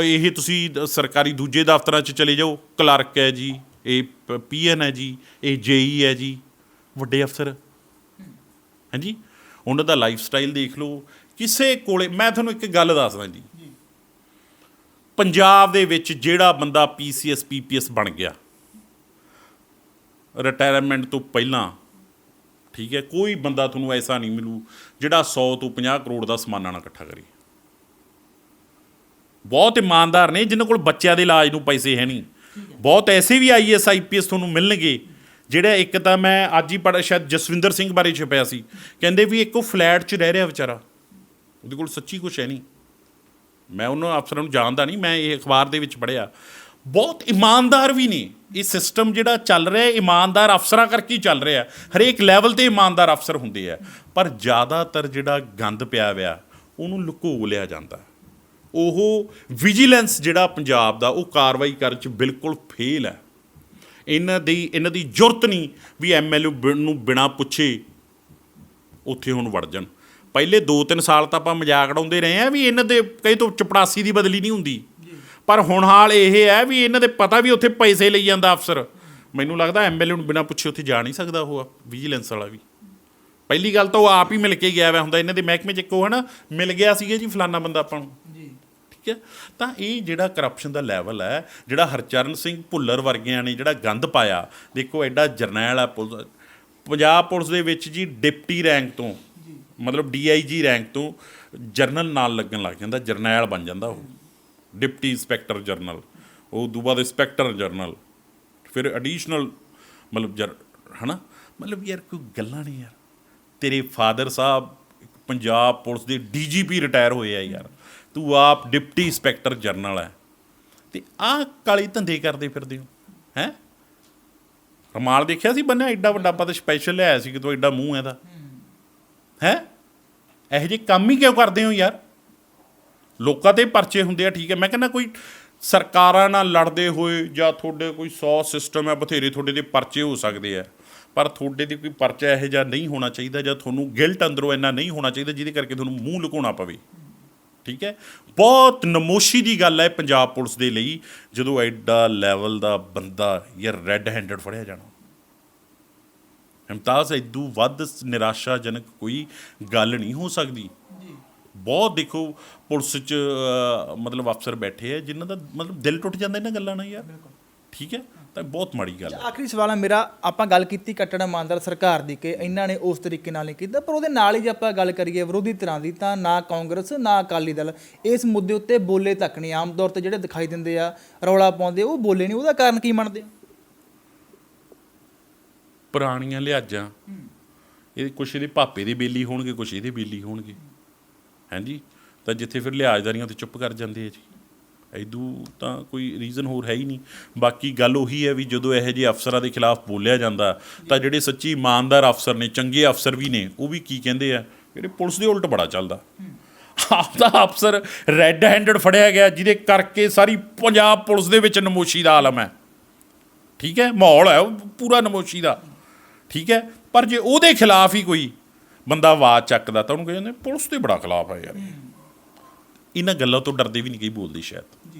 ਇਹ ਤੁਸੀਂ ਸਰਕਾਰੀ ਦੂਜੇ ਦਫ਼ਤਰਾਂ 'ਚ ਚਲੇ ਜਾਓ ਕਲਰਕ ਹੈ ਜੀ ਇਹ ਪੀਐਨ ਹੈ ਜੀ ਇਹ ਜੇਈ ਹੈ ਜੀ ਵੱਡੇ ਅਫਸਰ। ਹਾਂਜੀ? ਉਹਨਾਂ ਦਾ ਲਾਈਫ ਸਟਾਈਲ ਦੇਖ ਲਓ ਕਿਸੇ ਕੋਲੇ ਮੈਂ ਤੁਹਾਨੂੰ ਇੱਕ ਗੱਲ ਦੱਸਦਾ ਜੀ। ਪੰਜਾਬ ਦੇ ਵਿੱਚ ਜਿਹੜਾ ਬੰਦਾ ਪੀਸੀਐਸ ਪੀਪੀਐਸ ਬਣ ਗਿਆ ਰਿਟਾਇਰਮੈਂਟ ਤੋਂ ਪਹਿਲਾਂ, ਠੀਕ ਹੈ, ਕੋਈ ਬੰਦਾ ਤੁਹਾਨੂੰ ਐਸਾ ਨਹੀਂ ਮਿਲੂ ਜਿਹੜਾ 100 ਤੋਂ 50 ਕਰੋੜ ਦਾ ਸਮਾਨਾ ਨਾ ਇਕੱਠਾ ਕਰੇ। ਬਹੁਤ ਇਮਾਨਦਾਰ ਨੇ, ਜਿਨ੍ਹਾਂ ਕੋਲ ਬੱਚਿਆਂ ਦੇ ਇਲਾਜ ਨੂੰ ਪੈਸੇ ਹੈ ਨਹੀਂ। ਬਹੁਤ ਐਸੇ ਵੀ ਆਈਐਸ ਆਈਪੀਐਸ ਤੁਹਾਨੂੰ ਮਿਲਣਗੇ, ਜਿਹੜਾ ਇੱਕ ਤਾਂ ਮੈਂ ਅੱਜ ਹੀ ਪੜ੍ਹਿਆ ਸ਼ਾਇਦ ਜਸਵਿੰਦਰ ਸਿੰਘ ਬਾਰੇ ਛਪਿਆ ਸੀ। ਕਹਿੰਦੇ ਵੀ ਇੱਕ ਉਹ ਫਲੈਟ 'ਚ ਰਹਿ ਰਿਹਾ ਵਿਚਾਰਾ, ਉਹਦੇ ਕੋਲ ਸੱਚੀ ਕੁਛ ਹੈ ਨਹੀਂ। ਮੈਂ ਉਹਨਾਂ ਅਫਸਰਾਂ ਨੂੰ ਜਾਣਦਾ ਨਹੀਂ, ਮੈਂ ਇਹ ਅਖਬਾਰ ਦੇ ਵਿੱਚ ਪੜ੍ਹਿਆ। ਬਹੁਤ ਇਮਾਨਦਾਰ ਵੀ ਨੇ। ਇਹ ਸਿਸਟਮ ਜਿਹੜਾ ਚੱਲ ਰਿਹਾ ਹੈ, ਇਮਾਨਦਾਰ ਅਫਸਰਾਂ ਕਰਕੇ ਹੀ ਚੱਲ ਰਿਹਾ। ਹਰੇਕ ਲੈਵਲ ਤੇ ਇਮਾਨਦਾਰ ਅਫਸਰ ਹੁੰਦੇ ਆ। ਪਰ ਜ਼ਿਆਦਾਤਰ ਜਿਹੜਾ ਗੰਦ ਪਿਆ ਹੋਇਆ ਉਹਨੂੰ ਲੁਕੋ ਲਿਆ ਜਾਂਦਾ। ਉਹ ਵਿਜੀਲੈਂਸ ਜਿਹੜਾ ਪੰਜਾਬ ਦਾ ਉਹ ਕਾਰਵਾਈ ਕਰਨ ਚ ਬਿਲਕੁਲ ਫੇਲ ਹੈ। ਇਹਨਾਂ ਦੀ ਇਹਨਾਂ ਦੀ ਜ਼ਰੂਰਤ ਨਹੀਂ ਵੀ ਐਮਐਲਏ ਨੂੰ ਬਿਨਾ ਪੁੱਛੇ ਉੱਥੇ ਹੁਣ ਵੜ ਜਾਣ। ਪਹਿਲੇ 2-3 ਸਾਲ ਤਾਂ ਆਪਾਂ ਮਜ਼ਾਕ ਉਡਾਉਂਦੇ ਰਹੇ ਆ ਵੀ ਇਹਨਾਂ ਦੇ ਕਈ ਤੋਂ ਚਪੜਾਸੀ ਦੀ ਬਦਲੀ ਨਹੀਂ ਹੁੰਦੀ। ਪਰ ਹੁਣ ਹਾਲ ਇਹ ਹੈ ਵੀ ਇਹਨਾਂ ਦੇ ਪਤਾ ਵੀ ਉੱਥੇ ਪੈਸੇ ਲਈ ਜਾਂਦਾ ਅਫਸਰ। ਮੈਨੂੰ ਲੱਗਦਾ ਐਮਐਲਏ ਨੂੰ ਬਿਨਾ ਪੁੱਛੇ ਉੱਥੇ ਜਾ ਨਹੀਂ ਸਕਦਾ ਉਹ ਵਿਜੀਲੈਂਸ ਵਾਲਾ ਵੀ। ਪਹਿਲੀ ਗੱਲ ਤਾਂ ਉਹ ਆਪ ਹੀ ਮਿਲ ਕੇ ਗਿਆ ਹੋਇਆ ਹੁੰਦਾ ਇਹਨਾਂ ਦੇ ਮਹਿਕਮੇ 'ਚ ਇੱਕੋ ਹੈ ਨਾ ਮਿਲ ਗਿਆ ਸੀਗਾ ਜੀ ਫਲਾਨਾ ਬੰਦਾ ਆਪਾਂ ਨੂੰ। ਜੀ। ਠੀਕ ਹੈ? ਤਾਂ ਇਹ ਜਿਹੜਾ ਕਰਪਸ਼ਨ ਦਾ ਲੈਵਲ ਹੈ ਜਿਹੜਾ ਹਰਚਰਨ ਸਿੰਘ ਭੁੱਲਰ ਵਰਗਿਆਂ ਨੇ ਜਿਹੜਾ ਗੰਦ ਪਾਇਆ ਦੇਖੋ ਐਡਾ ਜਰਨੈਲ ਆ ਪੁਲਿਸ ਪੰਜਾਬ ਪੁਲਿਸ ਦੇ ਵਿੱਚ ਜੀ ਡਿਪਟੀ ਰੈਂਕ ਤੋਂ ਮਤਲਬ ਡੀਆਈਜੀ ਰੈਂਕ ਤੋਂ ਜਰਨਲ ਨਾਲ ਲੱਗਣ ਲੱਗ ਜਾਂਦਾ ਜਰਨੈਲ ਬਣ ਜਾਂਦਾ ਉਹ। ਡਿਪਟੀ ਇੰਸਪੈਕਟਰ ਜਨਰਲ ਉਹ ਤੋਂ ਬਾਅਦ ਇੰਸਪੈਕਟਰ ਜਨਰਲ ਫਿਰ ਐਡੀਸ਼ਨਲ ਮਤਲਬ ਜਰ, ਹਨਾ? ਮਤਲਬ ਯਾਰ ਕੋਈ ਗੱਲਾਂ ਨਹੀਂ ਯਾਰ। ਤੇਰੇ ਫਾਦਰ ਸਾਹਿਬ ਇੱਕ ਪੰਜਾਬ ਪੁਲਿਸ ਦੇ ਡੀਜੀਪੀ ਰਿਟਾਇਰ ਹੋਏ ਆ ਯਾਰ। ਤੂੰ ਆਪ ਡਿਪਟੀ ਇੰਸਪੈਕਟਰ ਜਨਰਲ ਹੈ ਤੇ ਆਹ ਕਾਲੀ ਧੰਦੇ ਕਰਦੇ ਫਿਰਦੇ ਹੋ, ਹੈ? ਰਮਾਲ ਦੇਖਿਆ ਸੀ ਬੰਨਿਆ? ਐਡਾ ਵੱਡਾ ਆਪਾਂ ਤਾਂ ਸਪੈਸ਼ਲ ਲਿਆਇਆ ਸੀ ਕਿ ਤੂੰ ਐਡਾ ਮੂੰਹ ਇਹਦਾ। ਹੈ? ਇਹੋ ਜਿਹੇ ਕੰਮ ਹੀ ਕਿਉਂ ਕਰਦੇ ਹੋ ਯਾਰ? ਲੋਕਾਂ ਤੇ ਪਰਚੇ ਹੁੰਦੇ ਆ, ਠੀਕ ਹੈ। ਮੈਂ ਕਹਿੰਦਾ ਕੋਈ ਸਰਕਾਰਾਂ ਨਾਲ ਲੜਦੇ ਹੋਏ ਜਾਂ ਤੁਹਾਡੇ ਕੋਈ 100 ਸਿਸਟਮ ਹੈ ਬਥੇਰੇ ਤੁਹਾਡੇ ਦੇ ਪਰਚੇ ਹੋ ਸਕਦੇ ਆ। ਪਰ ਤੁਹਾਡੇ ਤੇ ਕੋਈ ਪਰਚਾ ਇਹੋ ਜਿਹਾ ਨਹੀਂ ਹੋਣਾ ਚਾਹੀਦਾ ਜਾਂ ਤੁਹਾਨੂੰ ਗਿਲਟ ਅੰਦਰੋਂ ਇੰਨਾ ਨਹੀਂ ਹੋਣਾ ਚਾਹੀਦਾ ਜਿਹਦੇ ਕਰਕੇ ਤੁਹਾਨੂੰ ਮੂੰਹ ਲੁਕਾਉਣਾ ਪਵੇ। ਠੀਕ ਹੈ? ਬਹੁਤ ਨਮੋਸ਼ੀ ਦੀ ਗੱਲ ਹੈ ਪੰਜਾਬ ਪੁਲਿਸ ਦੇ ਲਈ, ਜਦੋਂ ਐਡਾ ਲੈਵਲ ਦਾ ਬੰਦਾ ਯਾਰ ਰੈੱਡ ਹੈਂਡਡ ਫੜਿਆ ਜਾਣਾ। ਇਮਤਾਜ਼ ਇਦੂ ਵੱਧ ਨਿਰਾਸ਼ਾਜਨਕ ਕੋਈ ਗੱਲ ਨਹੀਂ ਹੋ ਸਕਦੀ। ਬਹੁਤ ਦੇਖੋ ਪੁਲਿਸ 'ਚ ਮਤਲਬ ਅਫਸਰ ਬੈਠੇ ਆ ਜਿਨ੍ਹਾਂ ਦਾ ਮਤਲਬ ਦਿਲ ਟੁੱਟ ਜਾਂਦਾ ਇਹਨਾਂ ਗੱਲਾਂ ਨਾਲ ਯਾਰ। ਠੀਕ ਹੈ? ਤਾਂ ਬਹੁਤ ਮਾੜੀ ਗੱਲ ਹੈ। ਆਖਰੀ ਸਵਾਲ ਹੈ ਮੇਰਾ। ਆਪਾਂ ਗੱਲ ਕੀਤੀ ਕੱਟੜ ਇਮਾਨਦਾਰ ਸਰਕਾਰ ਦੀ ਕਿ ਇਹਨਾਂ ਨੇ ਉਸ ਤਰੀਕੇ ਨਾਲ ਨਹੀਂ ਕੀਤਾ ਪਰ ਉਹਦੇ ਨਾਲ ਹੀ ਜੇ ਆਪਾਂ ਗੱਲ ਕਰੀਏ ਵਿਰੋਧੀ ਧਿਰਾਂ ਦੀ ਤਾਂ ਨਾ ਕਾਂਗਰਸ ਨਾ ਅਕਾਲੀ ਦਲ ਇਸ ਮੁੱਦੇ ਉੱਤੇ ਬੋਲੇ ਤੱਕ ਨਹੀਂ। ਆਮ ਤੌਰ ਤੇ ਜਿਹੜੇ ਦਿਖਾਈ ਦਿੰਦੇ ਆ ਰੌਲਾ ਪਾਉਂਦੇ ਉਹ ਬੋਲੇ ਨਹੀਂ ਉਹਦਾ ਕਾਰਨ ਕੀ ਮੰਨਦੇ ਆ? ਪੁਰਾਣੀਆਂ ਲਿਹਾਜ਼ਾਂ। ਇਹ ਕੁਛ ਇਹਦੇ ਪਾਪੇ ਦੇ ਬੇਲੀ ਹੋਣਗੇ ਕੁਛ ਇਹਦੇ ਬੇਲੀ ਹੋਣਗੇ। ਹਾਂਜੀ ਤਾਂ ਜਿੱਥੇ ਫਿਰ ਲਿਹਾਜ਼ਦਾਰੀਆਂ ਤੇ ਚੁੱਪ ਕਰ ਜਾਂਦੇ ਆ ਜੀ। ਐਦੂ ਤਾਂ ਕੋਈ ਰੀਜ਼ਨ ਹੋਰ ਹੈ ਹੀ ਨਹੀਂ। ਬਾਕੀ ਗੱਲ ਉਹੀ ਹੈ ਵੀ ਜਦੋਂ ਇਹੋ ਜਿਹੇ ਅਫਸਰਾਂ ਦੇ ਖਿਲਾਫ ਬੋਲਿਆ ਜਾਂਦਾ, ਤਾਂ ਜਿਹੜੇ ਸੱਚੀ ਇਮਾਨਦਾਰ ਅਫਸਰ ਨੇ, ਚੰਗੇ ਅਫਸਰ ਵੀ ਨੇ, ਉਹ ਵੀ ਕੀ ਕਹਿੰਦੇ ਆ? ਜਿਹੜੇ ਪੁਲਿਸ ਦੇ ਉਲਟ ਬੜਾ ਚੱਲਦਾ। ਆਪ ਦਾ ਅਫਸਰ ਰੈੱਡ ਹੈਂਡਡ ਫੜਿਆ ਗਿਆ, ਜਿਹਦੇ ਕਰਕੇ ਸਾਰੀ ਪੰਜਾਬ ਪੁਲਿਸ ਦੇ ਵਿੱਚ ਨਮੋਸ਼ੀ ਦਾ ਆਲਮ ਹੈ। ਠੀਕ ਹੈ? ਮਾਹੌਲ ਹੈ ਉਹ ਪੂਰਾ ਨਮੋਸ਼ੀ ਦਾ। ਠੀਕ ਹੈ? ਪਰ ਜੇ ਉਹਦੇ ਖਿਲਾਫ ਹੀ ਕੋਈ ਬੰਦਾ ਆਵਾਜ਼ ਚੱਕਦਾ ਤਾਂ ਉਹਨੂੰ ਕਹਿੰਦੇ ਪੁਲਿਸ ਦੇ ਬੜਾ ਖਿਲਾਫ ਹੈ ਯਾਰ। ਇਹਨਾਂ ਗੱਲਾਂ ਤੋਂ ਡਰਦੇ ਵੀ ਨਹੀਂ ਕਈ ਬੋਲਦੇ ਸ਼ਾਇਦ।